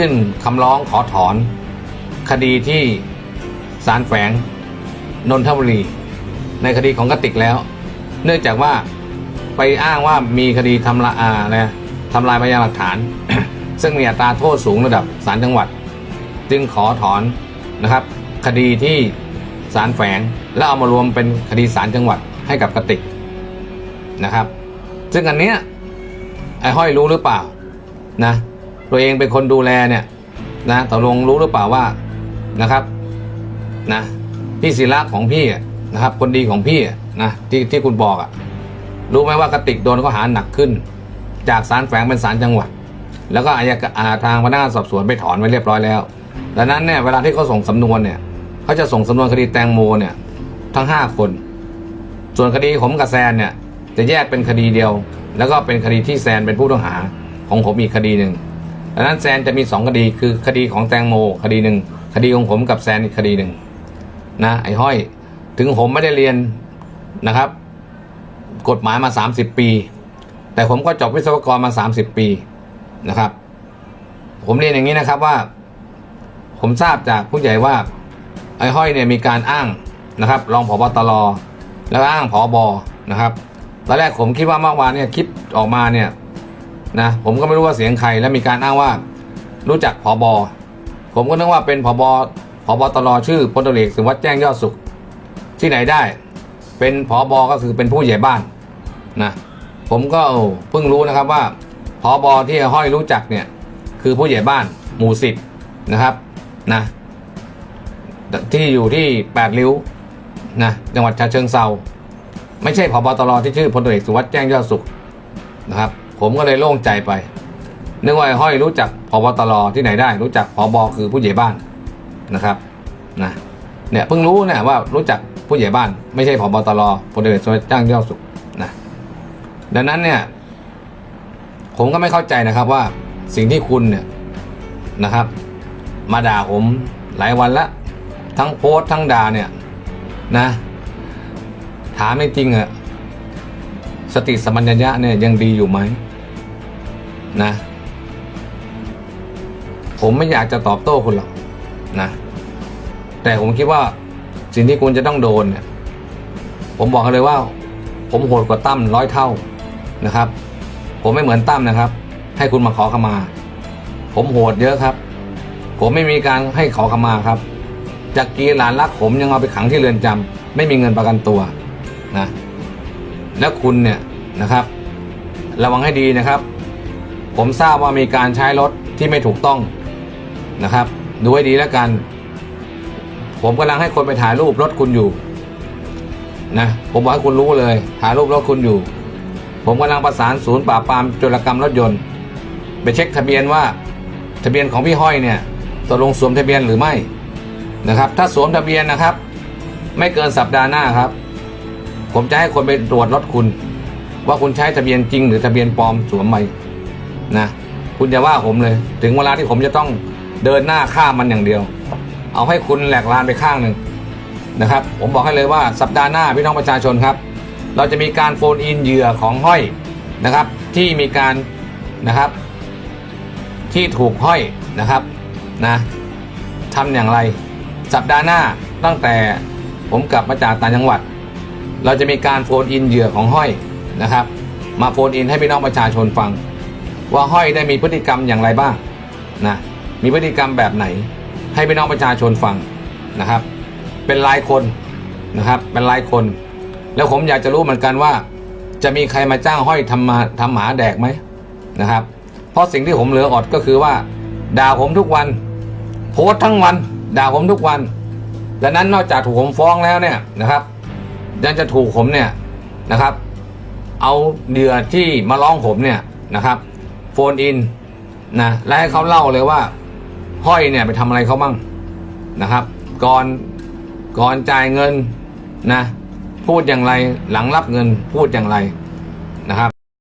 ยื่นคำร้องขอถอน คดีที่ศาลแฝงนนทบุรี ในคดีของกติกแล้ว เนื่องจากว่าไปอ้างว่ามีคดีทำลายอ่าอะไรนะทำลายพยานหลักฐาน ซึ่งมีอัตราโทษสูงระดับศาลจังหวัด จึงขอถอนนะครับ คดีที่ศาลแฝงแล้วเอามารวมเป็นคดีศาลจังหวัดให้กับกติกนะครับ ซึ่งอันเนี้ยไอ้ห้อยรู้หรือเปล่านะ ตัวเองเป็นคนดูแลเนี่ยนะตกลงรู้หรือเปล่าว่านะครับนะพี่ศิระของพี่นะครับ คนดีของพี่นะที่ที่คุณบอกอะรู้ไหมว่ากติกโดนข้อหาหนักขึ้น จากศาลแฝงเป็นศาลจังหวัด แล้วก็อายการทางพนักงานสอบสวนไปถอนไว้เรียบร้อยแล้วดังนั้นเนี่ยเวลาที่เขาส่งสำนวนเนี่ยเขาจะส่งสำนวนคดีแตงโมเนี่ยทั้งห้าคน ส่วนคดีผมกับแซนเนี่ยจะแยกเป็นคดีเดียว แล้วก็เป็นคดีที่แซนเป็นผู้ต้องหาของผมอีกคดีหนึ่ง ดังนั้นแซนจะมีสองคดีคือคดีของแตงโมคดีหนึ่งคดีของผมกับแซนอีกคดีหนึ่งนะไอ้ห้อยถึงผมไม่ได้เรียนนะครับ กฎหมายมา 30 ปี แต่ผมก็จบวิศวกรมา 30 ปีนะครับ ผมเรียนอย่างนี้นะครับว่า ผมทราบจากผู้ใหญ่ว่า ไอ้ห้อยเนี่ยมีการอ้างนะครับรองผบตรแล้วอ้างผอบอนะครับตอนแรกผมคิดว่าเมื่อวานเนี่ยคลิปออกมาเนี่ย นะผมก็ไม่รู้ว่าเสียงใครแล้วมีการอ้างว่ารู้จักผอบอผมก็นึกว่าเป็นผบผบตรชื่อพลตรวจเอกสุวัสดิ์แจ้งยอดสุข ที่ไหนได้ เป็นผอบอก็คือเป็นผู้ใหญ่บ้านนะผมก็เพิ่งรู้นะครับว่าผอบอที่ห้อยรู้จักเนี่ยคือผู้ใหญ่บ้านหมู่สิบนะครับนะที่อยู่ที่แปดริ้วนะจังหวัดฉะเชิงเซาไม่ใช่ผบตรที่ชื่อพลตรวจเอกสุวัสดิ์แจ้งยอดสุขนะครับ ผมก็เลยโล่งใจไปนึกว่าห้อยรู้จักพบตรที่ไหนได้ รู้จักผบคือผู้ใหญ่บ้านนะครับนะเนี่ยเพิ่งรู้เนี่ยว่ารู้จักผู้ใหญ่บ้าน ไม่ใช่พบตรพลเอกสุวัสดิ์จ้งยอดสุขนะดังนั้นเนี่ย ผมก็ไม่เข้าใจนะครับว่าสิ่งที่คุณเนี่ยนะครับ มาด่าผมหลายวันล้วทั้งโพสต์ทั้งด่าเนี่ยนะถามจริงอะสติสมปัญญะเนี่ยยังดีอยู่ไหม นะ ผมไม่อยากจะตอบโต้คุณหรอกนะ แต่ผมคิดว่าสิ่งที่คุณจะต้องโดนเนี่ย ผมบอกเลยว่า ผมโหดกว่าตั้มร้อยเท่านะครับ ผมไม่เหมือนตั้มนะครับ ให้คุณมาขอขมา ผมโหดเยอะครับ ผมไม่มีการให้ขอขมาครับจากกีหลานรักผมยังเอาไปขังที่เรือนจำไม่มีเงินประกันตัวนะ แล้วคุณเนี่ยนะครับ ระวังให้ดีนะครับ ผมทราบว่ามีการใช้รถที่ไม่ถูกต้องนะครับ ดูให้ดีแล้วกัน ผมกำลังให้คนไปถ่ายรูปรถคุณอยู่นะผมบอกให้คุณรู้เลยถ่ายรูปรถคุณอยู่ ผมกำลังประสานศูนย์ปราบปรามจรกรรมรถยนต์ ไปเช็คทะเบียนว่า ทะเบียนของพี่ห้อยเนี่ยตกลงสวมทะเบียนหรือไม่นะครับ ถ้าสวมทะเบียนนะครับ ไม่เกินสัปดาห์หน้าครับ ผมจะให้คนไปตรวจรถคุณ ว่าคุณใช้ทะเบียนจริง หรือทะเบียนปลอมสวมไป นะคุณอย่าว่าผมเลย ถึงเวลาที่ผมจะต้องเดินหน้าฆ่ามันอย่างเดียว เอาให้คุณแหลกลานไปข้างหนึ่งนะครับ ผมบอกให้เลยว่าสัปดาห์หน้าพี่น้องประชาชนครับ เราจะมีการโฟนอินเหยื่อของห้อยนะครับ ที่มีการนะครับ ที่ถูกห้อยนะครับนะทำอย่างไร สัปดาห์หน้าตั้งแต่ผมกลับมาจากต่างจังหวัด เราจะมีการโฟนอินเหยื่อของห้อยนะครับ มาโฟนอินให้พี่น้องประชาชนฟัง ว่าห้อยได้มีพฤติกรรมอย่างไรบ้างนะมีพฤติกรรมแบบไหน ให้พี่น้องประชาชนฟังนะครับ เป็นรายคนนะครับ เป็นรายคน แล้วผมอยากจะรู้เหมือนกันว่า จะมีใครมาจ้างห้อยทำมาทำหมาแดกไหมนะครับ เพราะสิ่งที่ผมเหลืออดก็คือว่า ด่าผมทุกวัน โพสต์ทั้งวัน ด่าผมทุกวันดังนั้นนอกจากถูกผมฟ้องแล้วเนี่ยนะครับยังจะถูกผมเนี่ยนะครับ เอาเดือที่มาร้องผมเนี่ยนะครับ โฟนอินนะและให้เขาเล่าเลยว่า ห้อยเนี่ยไปทำอะไรเขาบ้างนะครับ ก่อนก่อนจ่ายเงินนะ พูดอย่างไรหลังรับเงินพูดอย่างไรนะครับ